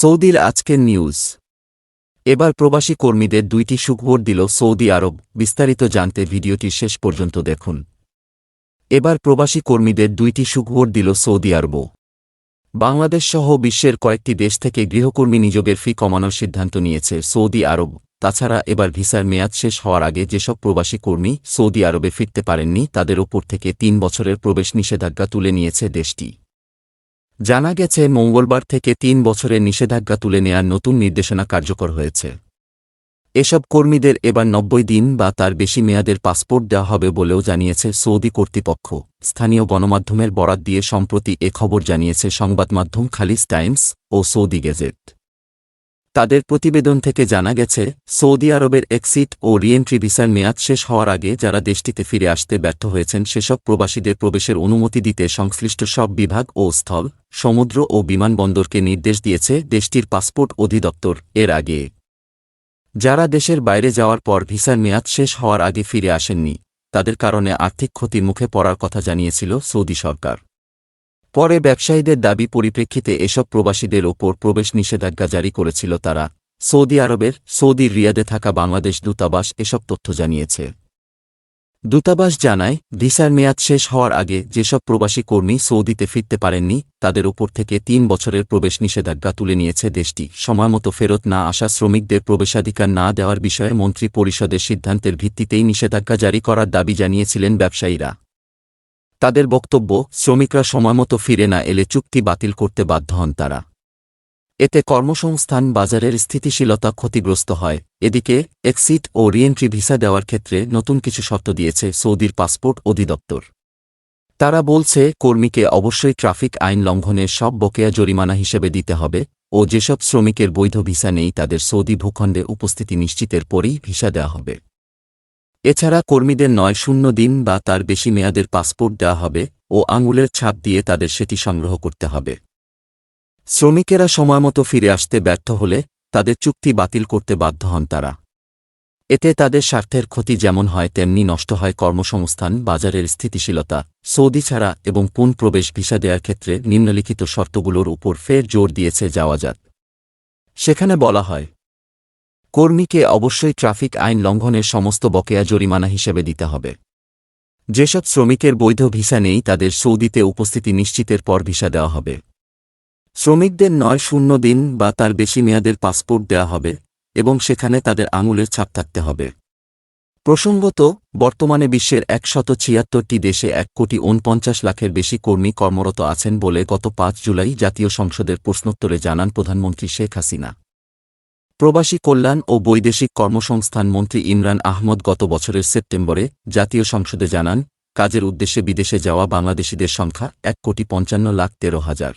সৌদির আজকের নিউজ। এবার প্রবাসী কর্মীদের দুইটি সুখবর দিল সৌদি আরব। বিস্তারিত জানতে ভিডিওটি শেষ পর্যন্ত দেখুন। এবার প্রবাসী কর্মীদের দুইটি সুখবর দিল সৌদি আরব বাংলাদেশ সহ বিশ্বের কয়েকটি দেশ থেকে গৃহকর্মী নিযোগের ফি কমানোর সিদ্ধান্ত নিয়েছে সৌদি আরব। তাছাড়া এবার ভিসার মেয়াদ শেষ হওয়ার আগে যেসব প্রবাসী কর্মী সৌদি আরবে ফিরতে পারেননি, তাদের ওপর থেকে তিন বছরের প্রবেশ নিষেধাজ্ঞা তুলে নিয়েছে দেশটি। জানা গেছে, মঙ্গলবার থেকে তিন বছরের নিষেধাজ্ঞা তুলে নেয়ার নতুন নির্দেশনা কার্যকর হয়েছে। এসব কর্মীদের এবার নব্বই দিন বা তার বেশি মেয়াদের পাসপোর্ট দেওয়া হবে বলেও জানিয়েছে সৌদি কর্তৃপক্ষ। স্থানীয় গণমাধ্যমের বরাত দিয়ে সম্প্রতি এ খবর জানিয়েছে সংবাদমাধ্যম খালিজ টাইমস ও সৌদি গেজেট। তাদের প্রতিবেদন থেকে জানা গেছে, সৌদি আরবের এক্সিট ও রিএন্ট্রি ভিসার মেয়াদ শেষ হওয়ার আগে যারা দেশটিতে ফিরে আসতে ব্যর্থ হয়েছেন সেসব প্রবাসীদের প্রবেশের অনুমতি দিতে সংশ্লিষ্ট সব বিভাগ ও স্থল, সমুদ্র ও বিমানবন্দরকে নির্দেশ দিয়েছে দেশটির পাসপোর্ট অধিদপ্তর এর আগে। যারা দেশের বাইরে যাওয়ার পর ভিসার মেয়াদ শেষ হওয়ার আগে ফিরে আসেননি, তাদের কারণে আর্থিক ক্ষতির মুখে পড়ার কথা জানিয়েছিল সৌদি সরকার। পরে ব্যবসায়ীদের দাবি পরিপ্রেক্ষিতে এসব প্রবাসীদের ওপর প্রবেশ নিষেধাজ্ঞা জারি করেছিল তারা। সৌদি আরবের সৌদির রিয়াদে থাকা বাংলাদেশ দূতাবাস এসব তথ্য জানিয়েছে। দূতাবাস জানায়, ভিসার মেয়াদ শেষ হওয়ার আগে যেসব প্রবাসী কর্মী সৌদিতে ফিরতে পারেননি, তাদের ওপর থেকে তিন বছরের প্রবেশ নিষেধাজ্ঞা তুলে নিয়েছে দেশটি। সময়মতো ফেরত না আসা শ্রমিকদের প্রবেশাধিকার না দেওয়ার বিষয়ে মন্ত্রী পরিষদের সিদ্ধান্তের ভিত্তিতেই নিষেধাজ্ঞা জারি করার দাবি জানিয়েছিলেন ব্যবসায়ীরা। তাদের বক্তব্য, শ্রমিকরা সময়মতো ফিরে না এলে চুক্তি বাতিল করতে বাধ্য হন তারা। এতে কর্মসংস্থান বাজারের স্থিতিশীলতা ক্ষতিগ্রস্ত হয়। এদিকে, এক্সিট ও রিএন্ট্রি ভিসা দেওয়ার ক্ষেত্রে নতুন কিছু শর্ত দিয়েছে সৌদির পাসপোর্ট অধিদপ্তর। তারা বলছে, কর্মীকে অবশ্যই ট্রাফিক আইন লঙ্ঘনের সব বকেয়া জরিমানা হিসেবে দিতে হবে ও যেসব শ্রমিকের বৈধ ভিসা নেই তাদের সৌদি ভূখণ্ডে উপস্থিতি নিশ্চিতের পরেই ভিসা দেওয়া হবে। এছাড়া কর্মীদের নয় শূন্য দিন বা তার বেশি মেয়াদের পাসপোর্ট দেওয়া হবে ও আঙুলের ছাপ দিয়ে তাদের সেটি সংগ্রহ করতে হবে। শ্রমিকেরা সময়মতো ফিরে আসতে ব্যর্থ হলে তাদের চুক্তি বাতিল করতে বাধ্য হন তারা। এতে তাদের স্বার্থের ক্ষতি যেমন হয় তেমনি নষ্ট হয় কর্মসংস্থান, বাজারের স্থিতিশীলতা, সৌদি ছাড়া এবং পুন প্রবেশ ভিসা দেওয়ার ক্ষেত্রে নিম্নলিখিত শর্তগুলোর উপর ফের জোর দিয়েছে যাওয়াজাত সেখানে বলা হয় কর্মীকে অবশ্যই ট্রাফিক আইন লঙ্ঘনের সমস্ত বকেয়া জরিমানা হিসেবে দিতে হবে। যেসব শ্রমিকের বৈধ ভিসা নেই, তাদের সৌদিতে উপস্থিতি নিশ্চিতের পর ভিসা দেওয়া হবে। শ্রমিকদের নয় শূন্য দিন বা তার বেশি মেয়াদের পাসপোর্ট দেওয়া হবে এবং সেখানে তাদের আঙুলের ছাপ থাকতে হবে। প্রসঙ্গত, বর্তমানে বিশ্বের একশত ছিয়াত্তরটি দেশে এক কোটি ঊনপঞ্চাশ লাখের বেশি কর্মী কর্মরত আছেন বলে গত পাঁচ জুলাই জাতীয় সংসদের প্রশ্নোত্তরে জানান প্রধানমন্ত্রী শেখ হাসিনা। প্রবাসী কল্যাণ ও বৈদেশিক কর্মসংস্থান মন্ত্রী ইমরান আহমদ গত বছরের সেপ্টেম্বরে জাতীয় সংসদে জানান, কাজের উদ্দেশ্যে বিদেশে যাওয়া বাংলাদেশিদের সংখ্যা এক কোটি পঞ্চান্ন লাখ তেরো হাজার।